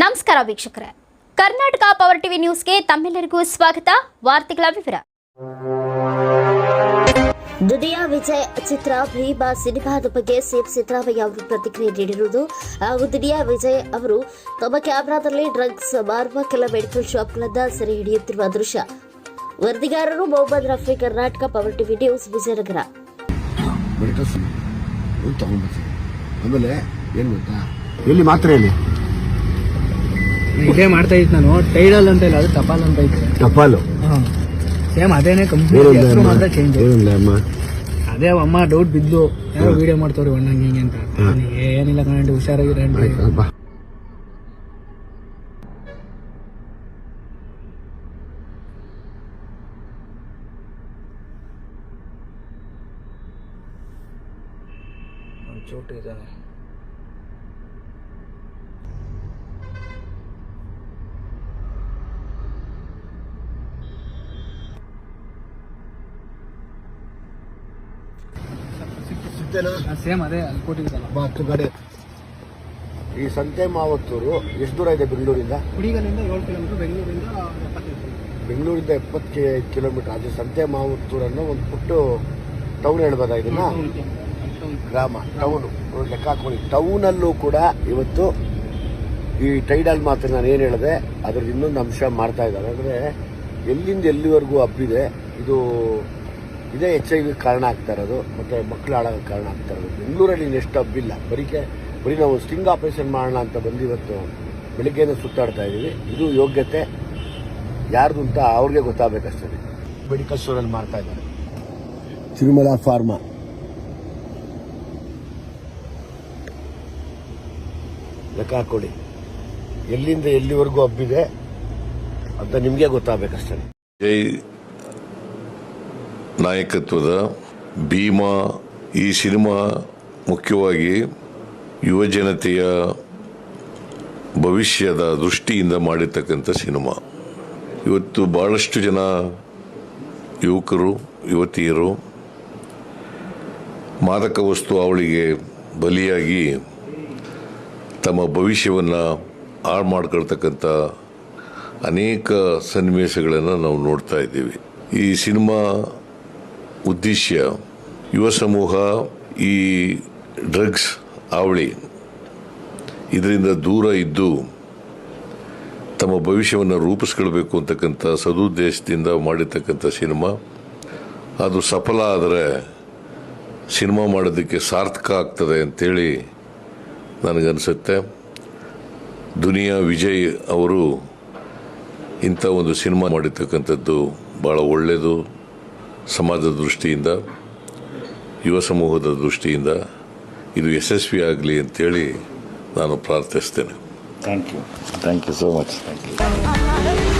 ನಮಸ್ಕಾರ ವೀಕ್ಷಕರೇ. Karnataka power TV ನ್ಯೂಸ್ಗೆ ತಮ್ಮೆಲ್ಲರಿಗೂ ಸ್ವಾಗತ. ವಾರ್ತೆಗಳ ವಿವರ. ದುಡಿಯಾ ವಿಜಯ್ ಚಿತ್ರ ಭೀಮಾ ಸಿನಿಮಾದ ಬಗ್ಗೆ ಸಿಎಂ ಸಿದ್ದರಾಮಯ್ಯ ಅವರು ಪ್ರತಿಕ್ರಿಯೆ ನೀಡಿರುವುದು ಹಾಗೂ ದುಡಿಯಾ ವಿಜಯ್ ಅವರು ತಮ್ಮ ಕ್ಯಾಮೆರಾದಲ್ಲಿ ಡ್ರಗ್ಸ್ ಮಾರುವ ಕೆಲ ಮೆಡಿಕಲ್ ಶಾಪ್ಗಳನ್ನ ಸೆರೆ ಹಿಡಿಯುತ್ತಿರುವ ದೃಶ್ಯ. ವರದಿಗಾರರು Mohammed Rafi Karnataka power TV news Vijayanagara. ಆಮೇಲೆ ಏನು ಗೊತ್ತಾ? ಎಲ್ಲಿ ಮಾತ್ರ ಎಲ್ಲಿ ಇದೇ ಮಾಡ್ತಾ ಇತ್ತು ನಾನು. ಟೈಡಲ್ ಅಂತ ಇಲ್ಲ ಅದು ಟಪಾಲ್ ಅಂತ ಇತ್ತು. ಟಪಾಲು? ಸೇಮ್ ಅದೇನೆ ಕಂಪ್ನಿ ಹೆಸರು ಮಾತ್ರ ಚೇಂಜ್ ಅದೇ ಅಮ್ಮ ಡೌಟ್ ಬಿದ್ದು ಯಾರೋ ವಿಡಿಯೋ ಮಾಡ್ತವ್ರಿ ಅಣ್ಣ ಹಿಂಗೆ ಅಂತ. ಏನಿಲ್ಲ ಕಣಂడి ಹುಷಾರಾಗಿರ ಚೋಟು ಇದ್ದಾನೆ. ಸೇಮ್ ಅದೇ ಅಲ್ಲಿ ಹತ್ತು ಗಾಡಿ. ಈ ಸಂತೆ ಮಾವತ್ತೂರು ಎಷ್ಟು ದೂರ ಇದೆ ಬೆಂಗಳೂರಿಂದ? ಕುಡಿಗಲಿಂದ ಏಳು ಕಿಲೋಮೀಟರ್ ಬೆಂಗಳೂರಿಂದ ಬೆಂಗಳೂರಿಂದ ಎಪ್ಪತ್ತು ಕಿಲೋಮೀಟರ್. ಅದು ಸಂತೆ ಮಾವತ್ತೂರನ್ನು ಒಂದು ಪುಟ್ಟು ಟೌನ್ ಹೇಳ್ಬೋದಾ ಇದನ್ನ? ಗ್ರಾಮ ಟೌನು ಲೆಕ್ಕ ಹಾಕೊಳ್ಳಿ. ಟೌನಲ್ಲೂ ಕೂಡ ಇವತ್ತು ಈ ಟೈಡಲ್ ಮಾತ್ರ ನಾನು ಏನು ಹೇಳಿದೆ ಅದ್ರದ್ದು ಇನ್ನೊಂದು ಅಂಶ ಮಾಡ್ತಾ ಇದ್ದಾರೆ. ಅಂದರೆ ಎಲ್ಲಿಂದ ಎಲ್ಲಿವರೆಗೂ ಹಬ್ಬಿದೆ ಇದು ಇದೇ ಎಚ್ ಐ ವಿ ಕಾರಣ ಆಗ್ತಾ ಇರೋದು ಮತ್ತು ಮಕ್ಕಳು ಹಾಳಾಗೋಕ್ಕೆ ಕಾರಣ ಆಗ್ತಾ ಇರೋದು. ಬೆಂಗಳೂರಲ್ಲಿ ಇನ್ನೆಷ್ಟು ಹಬ್ಬಿಲ್ಲ ಬರೀಕೆ ಬರೀ ನಾವು ಸ್ಟಿಂಗ್ ಆಪರೇಷನ್ ಮಾಡೋಣ ಅಂತ ಬಂದು ಇವತ್ತು ಬೆಳಿಗ್ಗೆನೇ ಸುತ್ತಾಡ್ತಾ ಇದ್ದೀವಿ. ಇದು ಯೋಗ್ಯತೆ ಯಾರ್ದು ಅಂತ ಅವ್ರಿಗೆ ಗೊತ್ತಾಗಬೇಕಷ್ಟೇ. ಮೆಡಿಕಲ್ ಸ್ಟೋರಲ್ಲಿ ಮಾಡ್ತಾ ಇದ್ದಾರೆ. ತಿರುಮಲ ಫಾರ್ಮಾ ಲೆಕ್ಕ ಹಾಕೊಳ್ಳಿ. ಎಲ್ಲಿಂದ ಎಲ್ಲಿವರೆಗೂ ಹಬ್ಬಿದೆ ಅಂತ ನಿಮಗೆ ಗೊತ್ತಾಗಬೇಕಷ್ಟೇ. ಜೈ ನಾಯಕತ್ವದ ಭೀಮಾ ಈ ಸಿನಿಮಾ ಮುಖ್ಯವಾಗಿ ಯುವ ಜನತೆಯ ಭವಿಷ್ಯದ ದೃಷ್ಟಿಯಿಂದ ಮಾಡಿರ್ತಕ್ಕಂಥ ಸಿನಿಮಾ. ಇವತ್ತು ಭಾಳಷ್ಟು ಜನ ಯುವಕರು, ಯುವತಿಯರು ಮಾದಕ ವಸ್ತು ಅವಳಿಗೆ ಬಲಿಯಾಗಿ ತಮ್ಮ ಭವಿಷ್ಯವನ್ನು ಹಾಳು ಮಾಡ್ಕೊಳ್ತಕ್ಕಂಥ ಅನೇಕ ಸನ್ನಿವೇಶಗಳನ್ನು ನಾವು ನೋಡ್ತಾ ಇದ್ದೀವಿ. ಈ ಸಿನಿಮಾ ಉದ್ದೇಶ ಯುವ ಸಮೂಹ ಈ ಡ್ರಗ್ಸ್ ಅವಳಿ ಇದರಿಂದ ದೂರ ಇದ್ದು ತಮ್ಮ ಭವಿಷ್ಯವನ್ನು ರೂಪಿಸ್ಕೊಳ್ಬೇಕು ಅಂತಕ್ಕಂಥ ಸದುದ್ದೇಶದಿಂದ ಮಾಡಿರ್ತಕ್ಕಂಥ ಸಿನಿಮಾ. ಅದು ಸಫಲ ಆದರೆ ಸಿನಿಮಾ ಮಾಡೋದಕ್ಕೆ ಸಾರ್ಥಕ ಆಗ್ತದೆ ಅಂತೇಳಿ ನನಗನ್ಸುತ್ತೆ. ದುನಿಯಾ ವಿಜಯ್ ಅವರು ಇಂಥ ಒಂದು ಸಿನಿಮಾ ಮಾಡಿರ್ತಕ್ಕಂಥದ್ದು ಭಾಳ ಒಳ್ಳೆಯದು ಸಮಾಜದ ದೃಷ್ಟಿಯಿಂದ, ಯುವ ಸಮೂಹದ ದೃಷ್ಟಿಯಿಂದ ಇದು ಯಶಸ್ವಿ ಆಗಲಿ ಅಂತೇಳಿ ನಾನು ಪ್ರಾರ್ಥಿಸ್ತೇನೆ. Thank you thank you so much thank you.